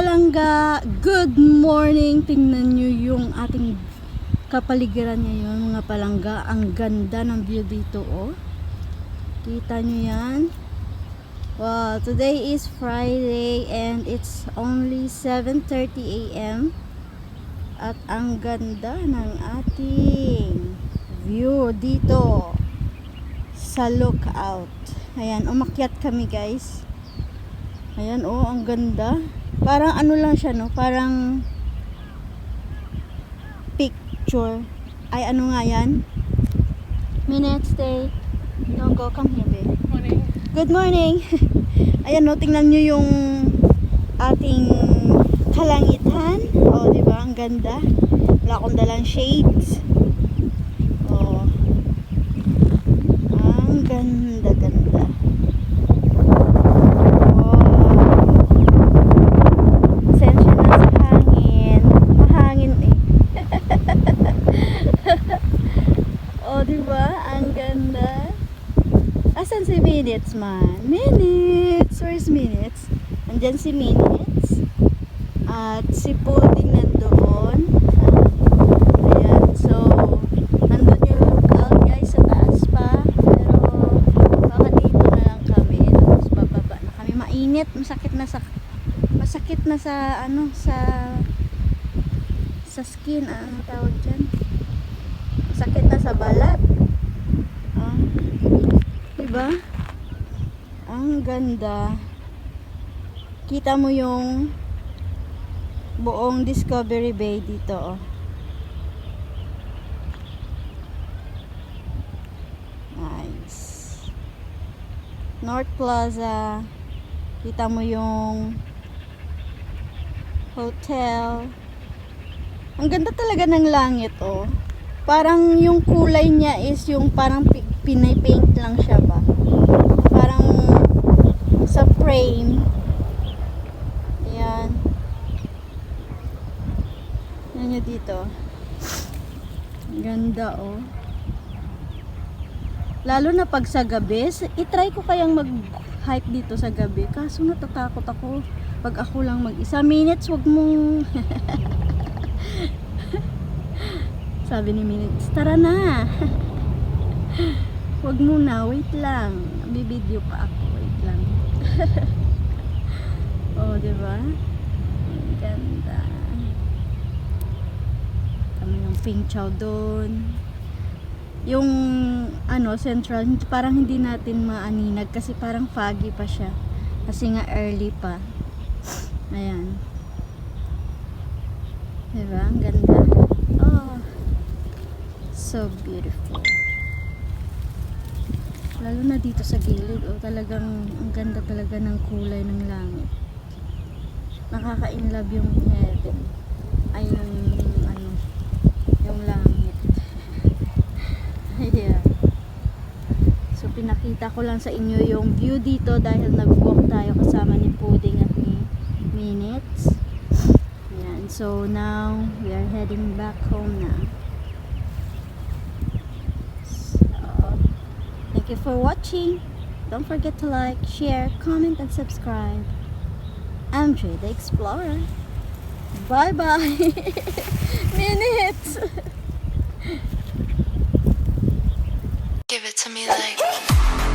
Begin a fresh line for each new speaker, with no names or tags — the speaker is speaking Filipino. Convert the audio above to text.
palangga, good morning. Tingnan nyo yung ating kapaligiran ngayon mga palangga. Ang ganda ng view dito oh. Kita nyo yan? Wow, today is Friday and it's only 7.30 a.m. At ang ganda ng ating view dito sa lookout. Ayan, umakyat kami guys. Ayan, oh, ang ganda. Parang ano lang siya, no? Parang picture. Ay, ano nga yan? Minutes, stay. No, go, come here, babe.
Morning.
Good morning. Ayan, no, tingnan nyo yung ating kalangitan. Oh, di ba? Ang ganda. Wala akong dalang shades. Oh. Ang ganda. Wow. Pasensya na sa hangin. Mahangin eh. oh, di ba? Ang ganda. Asan si Minutes man? Minutes! Where's Minutes? Andyan si Minutes. At si Paul din nandoon. Ayan, so, nandun yung lookout guys sa taas pa. Pero, baka dito na lang kami. Tapos bababa na kami. Mainit, masakit na sa, masakit na sa, ano, sa, sa skin, ah, ano tawag dyan? Masakit na sa balat. Ah. Diba? Ganda. Kita mo yung buong Discovery Bay dito, oh. Nice. North Plaza. Kita mo yung hotel. Ang ganda talaga ng langit, oh. Parang yung kulay niya is yung parang pi- pinay-paint lang siya ba. Frame. Ayan. Yan nyo dito. Ganda, oh. Lalo na pag sa gabi, itry ko kayang mag-hike dito sa gabi. Kaso natatakot ako pag ako lang mag-isa. Minutes, wag mong... Sabi ni Minutes, tara na. wag muna, wait lang. Bibideo pa ako. oh, di ba? Ang ganda. Kami ng pink chow doon. Yung ano, central, parang hindi natin maaninag kasi parang foggy pa siya. Kasi nga early pa. Ayan. Diba? Ang ganda. Oh. So beautiful. Lalo na dito sa gilid, oh, talagang ang ganda talaga ng kulay ng langit. Nakaka-inlove yung heaven. Ay, yung ano, yung langit. Ayan. So, pinakita ko lang sa inyo yung view dito dahil nag-walk tayo kasama ni Pudding at ni Minutes. Ayan. So, now, we are heading back home na. You for watching. Don't forget to like, share, comment, and subscribe. I'm Jay the Explorer. Bye-bye! Minutes!
Give it to me like